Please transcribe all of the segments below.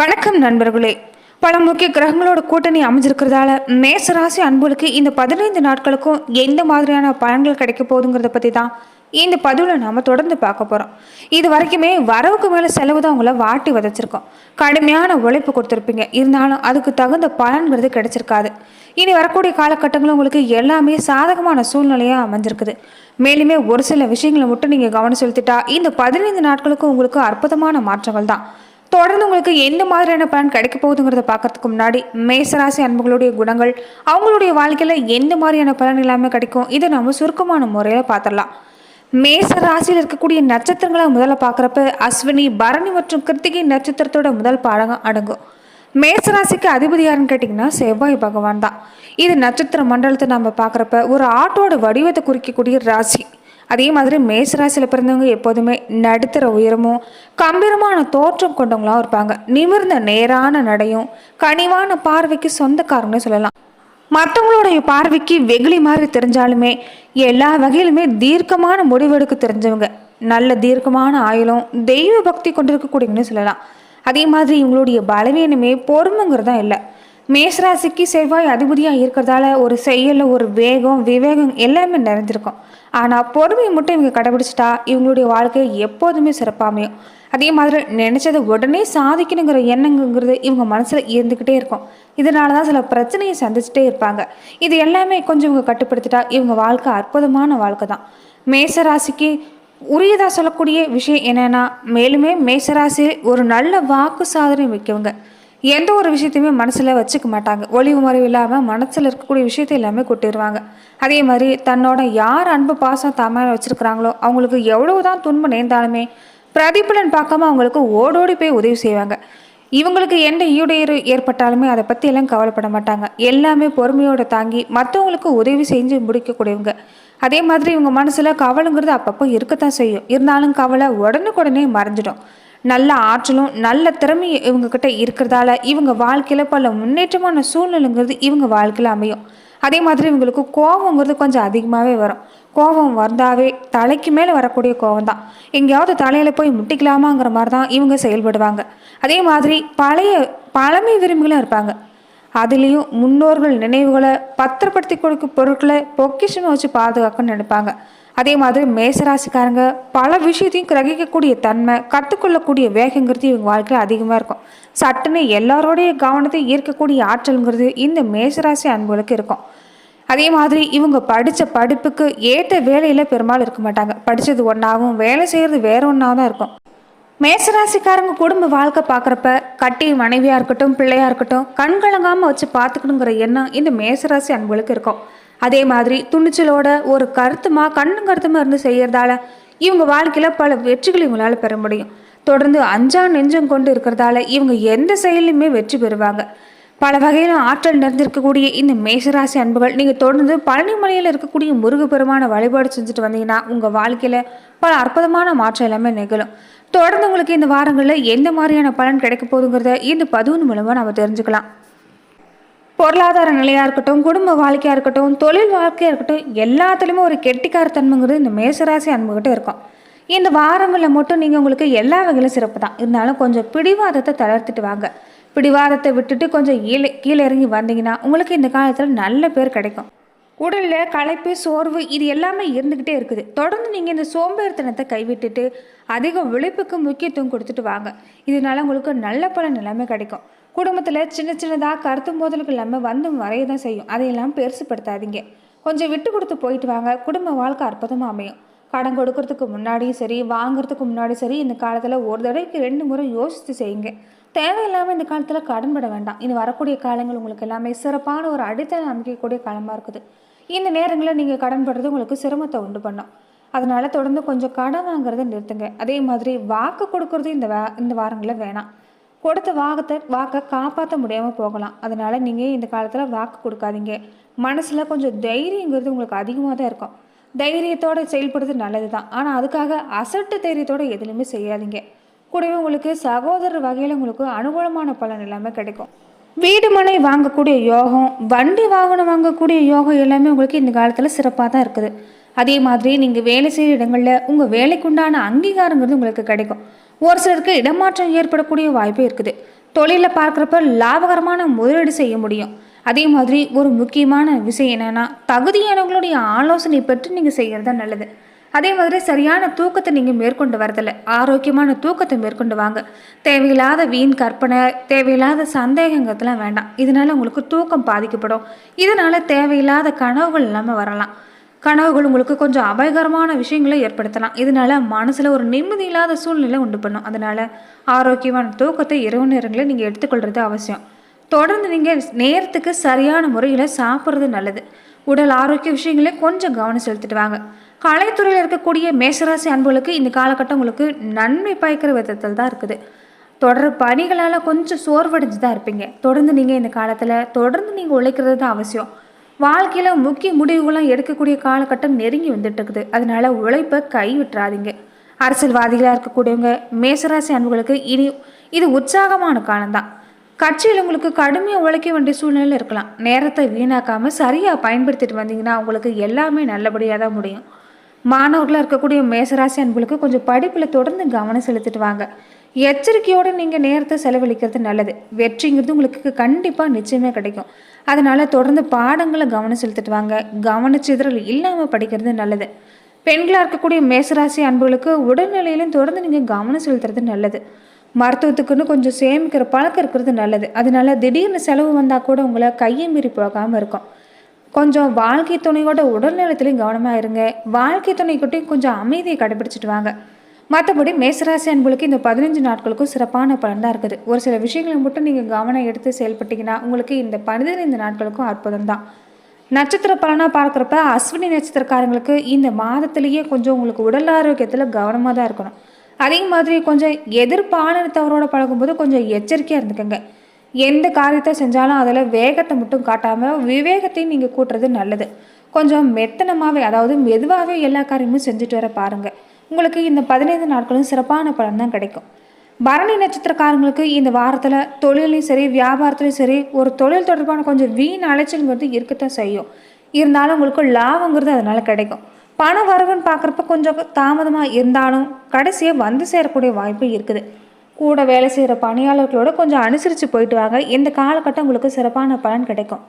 வணக்கம் நண்பர்களே. பல முக்கிய கிரகங்களோட கூட்டணி அமைஞ்சிருக்கிறதால மேசராசி அன்புகளுக்கு இந்த பதினைந்து நாட்களுக்கும் எந்த மாதிரியான பலன்கள் கிடைக்க போகுதுங்கிறத பற்றி தான் இந்த பதிவில் நாம் தொடர்ந்து பார்க்க போகிறோம் இது வரைக்குமே வரவுக்கு மேலே செலவு தான் உங்களை வாட்டி விதைச்சிருக்கோம். கடுமையான உழைப்பு கொடுத்துருப்பீங்க. இருந்தாலும் அதுக்கு தகுந்த பலன்கிறது கிடைச்சிருக்காது. இனி வரக்கூடிய காலகட்டங்களும் உங்களுக்கு எல்லாமே சாதகமான சூழ்நிலையாக அமைஞ்சிருக்குது. மேலுமே ஒரு சில விஷயங்களை மட்டும் நீங்கள் கவனம் செலுத்திட்டா இந்த பதினைந்து நாட்களுக்கும் உங்களுக்கு அற்புதமான மாற்றங்கள் தான் தொடர்ந்து உங்களுக்கு எந்த மாதிரியான பலன் கிடைக்க போகுதுங்கிறத பார்க்கறதுக்கு முன்னாடி மேசராசி அன்புகளுடைய குணங்கள் அவங்களுடைய வாழ்க்கையில் எந்த மாதிரியான பலன் இல்லாமல் கிடைக்கும் இதை நம்ம சுருக்கமான முறையில் பார்த்துடலாம். மேச ராசியில் இருக்கக்கூடிய நட்சத்திரங்களை முதல்ல பார்க்குறப்ப அஸ்வினி பரணி மற்றும் கிருத்திகை நட்சத்திரத்தோட முதல் பாடகம் அடங்கும். மேசராசிக்கு அதிபதி யாருன்னு கேட்டிங்கன்னா செவ்வாய் பகவான் தான். இது நட்சத்திர மண்டலத்தை நம்ம பார்க்குறப்ப ஒரு ஆட்டோட வடிவத்தை குறிக்கக்கூடிய ராசி. அதே மாதிரி மேசராசியில் பிறந்தவங்க எப்போதுமே நடுத்தர உயரமும் கம்பீரமான தோற்றம் கொண்டவங்களாம் இருப்பாங்க. நிமிர்ந்த நேரான நடையும் கனிவான பார்வைக்கு சொந்தக்காரங்கன்னு சொல்லலாம். மற்றவங்களுடைய பார்வைக்கு வெகுளி மாதிரி தெரிஞ்சாலுமே எல்லா வகையிலுமே தீர்க்கமான முடிவெடுக்க தெரிஞ்சவங்க. நல்ல தீர்க்கமான ஆயுளும் தெய்வ பக்தி கொண்டிருக்கக்கூடியவங்கன்னு சொல்லலாம். அதே மாதிரி இவங்களுடைய பலவீனமே பொறுமைங்கிறதா தான் இல்லை. மேசராசிக்கு செவ்வாய் அதிபதியாக இருக்கிறதால ஒரு செயலில் ஒரு வேகம் விவேகம் எல்லாமே நிறைஞ்சிருக்கும். ஆனால் பொறுமையை மட்டும் இவங்க கடைபிடிச்சிட்டா இவங்களுடைய வாழ்க்கை எப்போதுமே சிறப்பாமையும் அதே மாதிரி நினச்சதை உடனே சாதிக்கணுங்கிற எண்ணங்கிறது இவங்க மனசில் இருந்துக்கிட்டே இருக்கும். இதனால தான் சில பிரச்சனையை சந்திச்சுட்டே இருப்பாங்க. இது எல்லாமே கொஞ்சம் இவங்க கட்டுப்படுத்திட்டா இவங்க வாழ்க்கை அற்புதமான வாழ்க்கை தான். மேசராசிக்கு உரியதாக சொல்லக்கூடிய விஷயம் என்னென்னா மேலுமே மேசராசி ஒரு நல்ல வாக்கு சாதனை வைக்கவங்க எந்த ஒரு விஷயத்தையுமே மனசில் வச்சுக்க மாட்டாங்க. ஒளிவு மறைவு இல்லாமல் மனசில் இருக்கக்கூடிய விஷயத்தை எல்லாமே கொட்டிடுவாங்க அதே மாதிரி தன்னோட யார் அன்பு பாசம் தாம வச்சுருக்கிறாங்களோ அவங்களுக்கு எவ்வளவு தான் துன்பம் நேர்ந்தாலுமே பிரதிபலன் பார்க்காம அவங்களுக்கு ஓடோடி போய் உதவி செய்வாங்க. இவங்களுக்கு எந்த ஈடுயிறு ஏற்பட்டாலுமே அதை பற்றி எல்லாம் கவலைப்பட மாட்டாங்க. எல்லாமே பொறுமையோடு தாங்கி மற்றவங்களுக்கு உதவி செஞ்சு முடிக்கக்கூடியவங்க. அதே மாதிரி இவங்க மனசில் கவலைங்கிறது அப்பப்போ இருக்கத்தான் செய்யும். இருந்தாலும் கவலை உடனுக்குடனே மறைஞ்சிடும். நல்ல ஆற்றலும் நல்ல திறமையும் இவங்கக்கிட்ட இருக்கிறதால இவங்க வாழ்க்கையில் பல முன்னேற்றமான சூழ்நிலைங்கிறது இவங்க வாழ்க்கையில் அமையும். அதே மாதிரி இவங்களுக்கு கோபங்கிறது கொஞ்சம் அதிகமாகவே வரும். கோபம் வந்தாவே தலைக்கு மேலே வரக்கூடிய கோபம் தான் எங்கேயாவது தலையில் போய் முட்டிக்கலாமாங்கிற மாதிரி தான் இவங்க செயல்படுவாங்க. அதே மாதிரி பழைய பழமை விரும்பிகளும் இருப்பாங்க. அதுலேயும் முன்னோர்கள் நினைவுகளை பத்திரப்படுத்தி கொடுக்கும் பொருட்களை பொக்கிஷமாக வச்சு பாதுகாக்கணும்னு நினைப்பாங்க. அதே மாதிரி மேசராசிக்காரங்க பல விஷயத்தையும் கிரகிக்கக்கூடிய தன்மை கற்றுக்கொள்ளக்கூடிய வேகங்கிறது இவங்க வாழ்க்கையில் அதிகமாக இருக்கும். சட்டுன்னு எல்லாரோடைய கவனத்தை ஈர்க்கக்கூடிய ஆற்றல்ங்கிறது இந்த மேசராசி அன்புகளுக்கு இருக்கும். அதே மாதிரி இவங்க படித்த படிப்புக்கு ஏற்ற வேலையில் பெரும்பாலும் இருக்க மாட்டாங்க. படித்தது ஒன்றாகவும் வேலை செய்கிறது வேற ஒன்றாக தான் இருக்கும். மேசராசிக்காரங்க குடும்ப வாழ்க்கை பார்க்குறப்ப கட்டி மனைவியாக இருக்கட்டும் பிள்ளையாக இருக்கட்டும் கண்கலங்காமல் வச்சு பார்த்துக்கணுங்கிற எண்ணம் இந்த மேசராசி அன்புகளுக்கு இருக்கும். அதே மாதிரி துணிச்சலோட ஒரு கருத்துமா கண்ணும் கருத்துமா இருந்து செய்யறதால இவங்க வாழ்க்கையில் பல வெற்றிகளை இவங்களால் பெற முடியும். தொடர்ந்து அஞ்சா நெஞ்சம் கொண்டு இருக்கிறதால இவங்க எந்த செயலையுமே வெற்றி பெறுவாங்க. பல வகையில் ஆற்றல் நிறைந்திருக்கக்கூடிய இந்த மேசராசி அன்புகள் நீங்கள் தொடர்ந்து பழனிமலையில் இருக்கக்கூடிய முருகப்பெருமான வழிபாடு செஞ்சுட்டு வந்தீங்கன்னா உங்கள் வாழ்க்கையில் பல அற்புதமான மாற்றம் எல்லாமே நிகழும். தொடர்ந்து உங்களுக்கு இந்த வாரங்களில் எந்த மாதிரியான பலன் கிடைக்க போகுதுங்கிறத இந்த பதிவு மூலமாக நம்ம தெரிஞ்சுக்கலாம். பொருளாதார நிலையாக இருக்கட்டும் குடும்ப வாழ்க்கையாக இருக்கட்டும் தொழில் வாழ்க்கையாக இருக்கட்டும் எல்லாத்துலேயுமே ஒரு கெட்டிக்காரத்தன்மைங்கிறது இந்த மேசராசி அன்புகிட்ட இருக்கும். இந்த வாரங்களில் மட்டும் நீங்கள் உங்களுக்கு எல்லா வகையிலும் சிறப்பு தான். இருந்தாலும் கொஞ்சம் பிடிவாதத்தை தளர்த்துட்டு வாங்க. பிடிவாதத்தை விட்டுட்டு கொஞ்சம் கீழே கீழே இறங்கி வந்தீங்கன்னா உங்களுக்கு இந்த காலத்தில் நல்ல பேர் கிடைக்கும். உடலில் களைப்பு சோர்வு இது எல்லாமே இருந்துக்கிட்டே இருக்குது. தொடர்ந்து நீங்கள் இந்த சோம்பேறித்தனத்தை கைவிட்டுட்டு அதிக உழைப்புக்கு முக்கியத்துவம் கொடுத்துட்டு வாங்க. இதனால உங்களுக்கு நல்ல பல நிலைமை கிடைக்கும். குடும்பத்தில் சின்ன சின்னதாக கருத்து மோதல்கள் இல்லாமல் வந்து வரைய தான் செய்யும். அதையெல்லாம் பெருசுப்படுத்தாதீங்க. கொஞ்சம் விட்டு கொடுத்து போயிட்டு வாங்க. குடும்ப வாழ்க்கை அற்புதமாக அமையும். கடன் கொடுக்கறதுக்கு முன்னாடியும் சரி வாங்குறதுக்கு முன்னாடி சரி இந்த காலத்தில் ஒரு தடவைக்கு ரெண்டு முறை யோசித்து செய்யுங்க. தேவையில்லாமல் இந்த காலத்தில் கடன் பட வேண்டாம். இனி வரக்கூடிய காலங்கள் உங்களுக்கு எல்லாமே சிறப்பான ஒரு அடித்தளம் அமைக்கக்கூடிய காலமாக இருக்குது. இந்த நேரங்களில் நீங்கள் கடன் படுறது உங்களுக்கு சிரமத்தை உண்டு பண்ணும். அதனால் தொடர்ந்து கொஞ்சம் கடன் வாங்குறதை நிறுத்துங்க. அதே மாதிரி வாக்கு கொடுக்கறது இந்த வா இந்த வாரங்களில் வேணாம். கொடுத்த வாக்கத்தை வாக்கை காப்பாற்ற முடியாமல் போகலாம். அதனால் நீங்கள் இந்த காலத்தில் வாக்கு கொடுக்காதீங்க. மனசில் கொஞ்சம் தைரியங்கிறது உங்களுக்கு அதிகமாக தான் இருக்கும். தைரியத்தோடு செயல்படுறது நல்லது தான் ஆனால் அதுக்காக அசட்டு தைரியத்தோடு எதுலையுமே செய்யாதீங்க. கூடவே உங்களுக்கு சகோதரர் வகையில் உங்களுக்கு அனுகூலமான பலன் எல்லாமே கிடைக்கும். வீடு மனை வாங்கக்கூடிய யோகம் வண்டி வாகனம் வாங்கக்கூடிய யோகம் எல்லாமே உங்களுக்கு இந்த காலத்தில் சிறப்பாக தான் இருக்குது. அதே மாதிரி நீங்கள் வேலை செய்கிற இடங்களில் உங்கள் வேலைக்குண்டான அங்கீகாரங்கிறது உங்களுக்கு கிடைக்கும். ஒரு சிலருக்கு இடமாற்றம் ஏற்படக்கூடிய வாய்ப்பு இருக்குது. தொழிலில் பார்க்குறப்ப லாபகரமான முதலீடு செய்ய முடியும். அதே மாதிரி ஒரு முக்கியமான விஷயம் என்னென்னா தகுதியானவங்களுடைய ஆலோசனை பெற்று நீங்கள் செய்கிறது தான் நல்லது. அதே மாதிரி சரியான தூக்கத்தை நீங்கள் மேற்கொண்டு வரதில்லை. ஆரோக்கியமான தூக்கத்தை மேற்கொண்டு வாங்க. தேவையில்லாத வீண் கற்பனை தேவையில்லாத சந்தேகங்கள்லாம் வேண்டாம். இதனால் உங்களுக்கு தூக்கம் பாதிக்கப்படும். இதனால் தேவையில்லாத கனவுகள் இல்லாமல் வரலாம். கனவுகள் உங்களுக்கு கொஞ்சம் அபாயகரமான விஷயங்களை ஏற்படுத்தலாம். இதனால மனசில் ஒரு நிம்மதி இல்லாத சூழ்நிலை உண்டு பண்ணும். அதனால் ஆரோக்கியமான தூக்கத்தை இரவு நேரங்களில் நீங்கள் எடுத்துக்கொள்வது அவசியம். தொடர்ந்து நீங்கள் நேரத்துக்கு சரியான முறையில் சாப்பிட்றது நல்லது. உடல் ஆரோக்கிய விஷயங்களே கொஞ்சம் கவனம் செலுத்திட்டு வாங்க. கலைத்துறையில் இருக்கக்கூடிய மேசராசி அன்புகளுக்கு இந்த காலகட்டம் உங்களுக்கு நன்மை பயக்கிற விதத்தில் தான் இருக்குது. தொடர் பணிகளால் கொஞ்சம் சோர்வடைஞ்சு தான் இருப்பீங்க. தொடர்ந்து நீங்கள் இந்த காலத்தில் தொடர்ந்து நீங்கள் உழைக்கிறது தான் அவசியம். வாழ்க்கையில் முக்கிய முடிவுகள்லாம் எடுக்கக்கூடிய காலகட்டம் நெருங்கி வந்துட்டு இருக்குது அதனால உழைப்பை கை விட்டுறாதீங்க அரசியல்வாதிகளாக இருக்கக்கூடியவங்க மேசராசி அன்புகளுக்கு இனி இது உற்சாகமான காலம்தான். கட்சியில் உங்களுக்கு கடுமையாக உழைக்க வேண்டிய சூழ்நிலை இருக்கலாம். நேரத்தை வீணாக்காமல் சரியாக பயன்படுத்திட்டு வந்தீங்கன்னா உங்களுக்கு எல்லாமே நல்லபடியாக தான் முடியும். மாணவர்களாக இருக்கக்கூடிய மேசராசி அன்புகளுக்கு கொஞ்சம் படிப்பில் தொடர்ந்து கவனம் செலுத்திட்டு வாங்க. எச்சரிக்கையோடு நீங்கள் நேரத்தை செலவழிக்கிறது நல்லது. வெற்றிங்கிறது உங்களுக்கு கண்டிப்பாக நிச்சயமே கிடைக்கும். அதனால் தொடர்ந்து பாடங்களை கவனம் செலுத்திட்டு வாங்க. கவனச்சிதறல் இல்லாமல் படிக்கிறது நல்லது. பெண்களாக இருக்கக்கூடிய மேசராசி அன்புகளுக்கு உடல்நிலையிலும் தொடர்ந்து நீங்கள் கவனம் செலுத்துறது நல்லது. மருத்துவத்துக்குன்னு கொஞ்சம் சேமிக்கிற பழக்கம் இருக்கிறது நல்லது. அதனால திடீர்னு செலவு வந்தால் கூட உங்களை கையை மீறி போகாமல் இருக்கும். கொஞ்சம் வாழ்க்கை துணையோட உடல்நலத்திலையும் கவனமாக இருங்க. வாழ்க்கை துணைக்கிட்டையும் கொஞ்சம் அமைதியை கடைபிடிச்சிட்டு வாங்க. மற்றபடி மேசராசி அன்புகளுக்கு இந்த பதினஞ்சு நாட்களுக்கும் சிறப்பான பலன் தான் இருக்குது. ஒரு சில விஷயங்களை மட்டும் நீங்கள் கவனம் எடுத்து செயல்பட்டீங்கன்னா உங்களுக்கு இந்த பதினைந்து நாட்களுக்கும் அற்புதம் தான் நட்சத்திர பலனாக பார்க்குறப்ப அஸ்வினி நட்சத்திரக்காரங்களுக்கு இந்த மாதத்துலேயே கொஞ்சம் உங்களுக்கு உடல் ஆரோக்கியத்தில் கவனமாக தான் இருக்கணும். அதே மாதிரி கொஞ்சம் எதிர்பாலினத்தவரோட பழகும்போது கொஞ்சம் எச்சரிக்கையாக இருந்துக்கோங்க. எந்த காரியத்தை செஞ்சாலும் அதில் வேகத்தை மட்டும் காட்டாமல் விவேகத்தையும் நீங்கள் கூட்டுறது நல்லது. கொஞ்சம் மெத்தனமாகவே அதாவது மெதுவாகவே எல்லா காரியமும் செஞ்சுட்டு வர பாருங்கள் உங்களுக்கு இந்த பதினைந்து நாட்களும் சிறப்பான பலன் தான் கிடைக்கும். பரணி நட்சத்திரக்காரங்களுக்கு இந்த வாரத்தில் தொழிலையும் சரி வியாபாரத்துலையும் சரி ஒரு தொழில் தொடர்பான கொஞ்சம் வீண் அலைச்சல்ங்கிறது இருக்கத்தான் செய்யும். இருந்தாலும் உங்களுக்கு லாபங்கிறது அதனால் கிடைக்கும். பண வரவுன்னு பார்க்குறப்ப கொஞ்சம் தாமதமாக இருந்தாலும் கடைசியாக வந்து சேரக்கூடிய வாய்ப்பு இருக்குது. கூட வேலை செய்கிற பணியாளர்களோட கொஞ்சம் அனுசரித்து போயிட்டு வாங்க. இந்த காலகட்டம் உங்களுக்கு சிறப்பான பலன் கிடைக்கும்.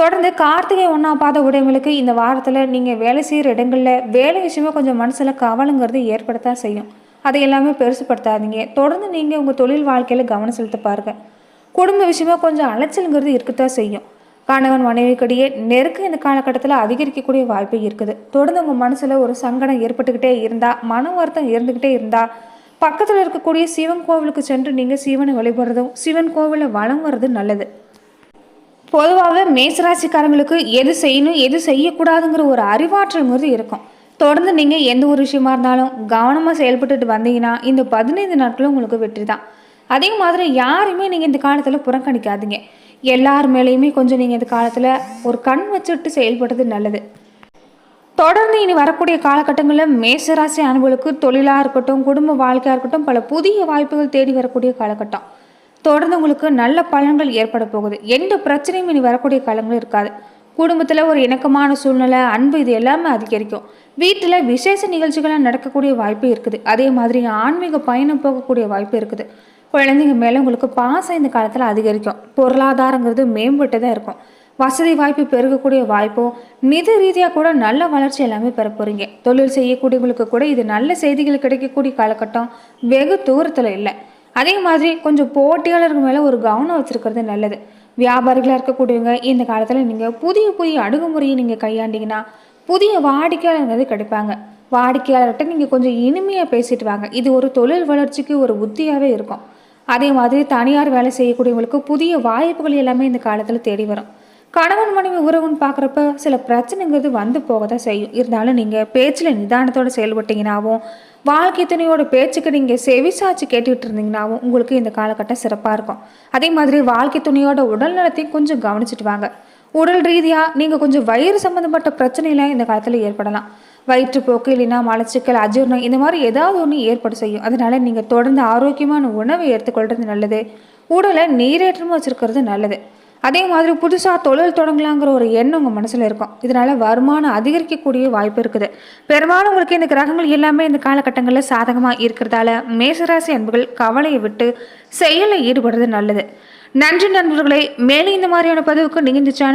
தொடர்ந்து கார்த்திகை ஒன்றா பாத உடையவங்களுக்கு இந்த வாரத்தில் நீங்கள் வேலை செய்கிற இடங்களில் வேலை விஷயமா கொஞ்சம் மனசில் கவலைங்கிறது ஏற்படத்தான் செய்யும். அதை எல்லாமே பெருசுப்படுத்தாதீங்க தொடர்ந்து நீங்கள் உங்கள் தொழில் வாழ்க்கையில் கவனம் செலுத்த பாருங்கள் குடும்ப விஷயமா கொஞ்சம் அலைச்சலுங்கிறது இருக்கத்தான் செய்யும். கணவன் மனைவிக்கிடையே நெருக்கம் இந்த காலகட்டத்தில் அதிகரிக்கக்கூடிய வாய்ப்பு இருக்குது. தொடர்ந்து உங்கள் மனசில் ஒரு சங்கடம் ஏற்பட்டுக்கிட்டே இருந்தால் மன வருத்தம் இருந்துக்கிட்டே இருந்தால் பக்கத்தில் இருக்கக்கூடிய சிவன் கோவிலுக்கு சென்று நீங்கள் சிவனை வழிபடுறதும் சிவன் கோவிலில் வளம் வர்றது நல்லது. பொதுவாகவே மேசராசிக்காரங்களுக்கு எது செய்யணும் எது செய்யக்கூடாதுங்கிற ஒரு அறிவாற்றல்ங்கிறது இருக்கும். தொடர்ந்து நீங்கள் எந்த ஒரு விஷயமா இருந்தாலும் கவனமாக செயல்பட்டுட்டு வந்தீங்கன்னா இந்த பதினைந்து நாட்களும் உங்களுக்கு வெற்றி தான். அதே மாதிரி யாரையுமே நீங்கள் இந்த காலத்தில் புறக்கணிக்காதீங்க. எல்லார் மேலேயுமே கொஞ்சம் நீங்கள் இந்த காலத்தில் ஒரு கண் வச்சுட்டு செயல்படுறது நல்லது. தொடர்ந்து இனி வரக்கூடிய காலகட்டங்களில் மேசராசி அனுபவங்களுக்கு தொழிலாக இருக்கட்டும் குடும்ப வாழ்க்கையாக இருக்கட்டும் பல புதிய வாய்ப்புகள் தேடி வரக்கூடிய காலகட்டம். தொடர்ந்து உங்களுக்கு நல்ல பலன்கள் ஏற்பட போகுது. எந்த பிரச்சனையும் இனி வரக்கூடிய காலங்களும் இருக்காது. குடும்பத்தில் ஒரு இணக்கமான சூழ்நிலை அன்பு இது எல்லாமே அதிகரிக்கும். வீட்டில் விசேஷ நிகழ்ச்சிகள்லாம் நடக்கக்கூடிய வாய்ப்பு இருக்குது. அதே மாதிரி ஆன்மீக பயணம் போகக்கூடிய வாய்ப்பு இருக்குது. குழந்தைங்க மேலே உங்களுக்கு பாசம் இந்த காலத்தில் அதிகரிக்கும். பொருளாதாரங்கிறது மேம்பட்டு தான் இருக்கும். வசதி வாய்ப்பு பெருகக்கூடிய வாய்ப்பும் நிதி ரீதியாக கூட நல்ல வளர்ச்சி எல்லாமே பெற போகிறீங்க தொழில் செய்யக்கூடியவங்களுக்கு கூட இது நல்ல செய்திகள் கிடைக்கக்கூடிய காலகட்டம் வெகு தூரத்தில் இல்லை. அதே மாதிரி கொஞ்சம் போட்டியாளர்கள் மேலே ஒரு கவனம் வச்சுருக்கிறது நல்லது. வியாபாரிகளாக இருக்கக்கூடியவங்க இந்த காலத்தில் நீங்கள் புதிய புதிய அணுகுமுறையை நீங்கள் கையாண்டிங்கன்னா புதிய வாடிக்கையாளர்கள் கிடைப்பாங்க. வாடிக்கையாளர்கிட்ட நீங்கள் கொஞ்சம் இனிமையாக பேசிட்டு வாங்க. இது ஒரு தொழில் வளர்ச்சிக்கு ஒரு உத்தியாகவே இருக்கும். அதே மாதிரி தனியார் வேலை செய்யக்கூடியவங்களுக்கு புதிய வாய்ப்புகள் எல்லாமே இந்த காலத்தில் தேடி வரும். கணவன் மனைவி உறவுன்னு பார்க்குறப்ப சில பிரச்சனைங்கிறது வந்து போக தான் செய்யும். இருந்தாலும் நீங்கள் பேச்சில் நிதானத்தோடு செயல்பட்டீங்கனாவும் வாழ்க்கை துணையோட பேச்சுக்கு நீங்கள் செவிசாச்சு கேட்டுக்கிட்டு இருந்தீங்கனாவும் உங்களுக்கு இந்த காலகட்டம் சிறப்பாக இருக்கும். அதே மாதிரி வாழ்க்கை துணையோட உடல் நலத்தையும் கொஞ்சம் கவனிச்சுட்டு வாங்க. உடல் ரீதியாக நீங்கள் கொஞ்சம் வயிறு சம்மந்தப்பட்ட பிரச்சனையெல்லாம் இந்த காலத்தில் ஏற்படலாம். வயிற்றுப்போக்கு இல்லைன்னா மலச்சிக்கல் அஜீர்ணம் இந்த மாதிரி ஏதாவது ஒன்று ஏற்பட செய்யும். அதனால் நீங்கள் தொடர்ந்து ஆரோக்கியமான உணவை எடுத்துக்கொள்வது நல்லது. உடலை நீரேற்றமாக வச்சுருக்கிறது நல்லது. அதே மாதிரி புதுசாக தொழில் தொடங்கலாங்கிற ஒரு எண்ணம் உங்கள் மனசில் இருக்கும். இதனால் வருமானம் அதிகரிக்கக்கூடிய வாய்ப்பு இருக்குது. பெரும்பாலும் உங்களுக்கு இந்த கிரகங்கள் எல்லாமே இந்த காலகட்டங்களில் சாதகமாக இருக்கிறதால மேசராசி அன்புகள் கவலையை விட்டு செயலில் ஈடுபடுறது நல்லது. நன்றி நண்பர்களை மேலும் இந்த மாதிரியான பதிவுக்கு நீங்கள் இந்த சேனல்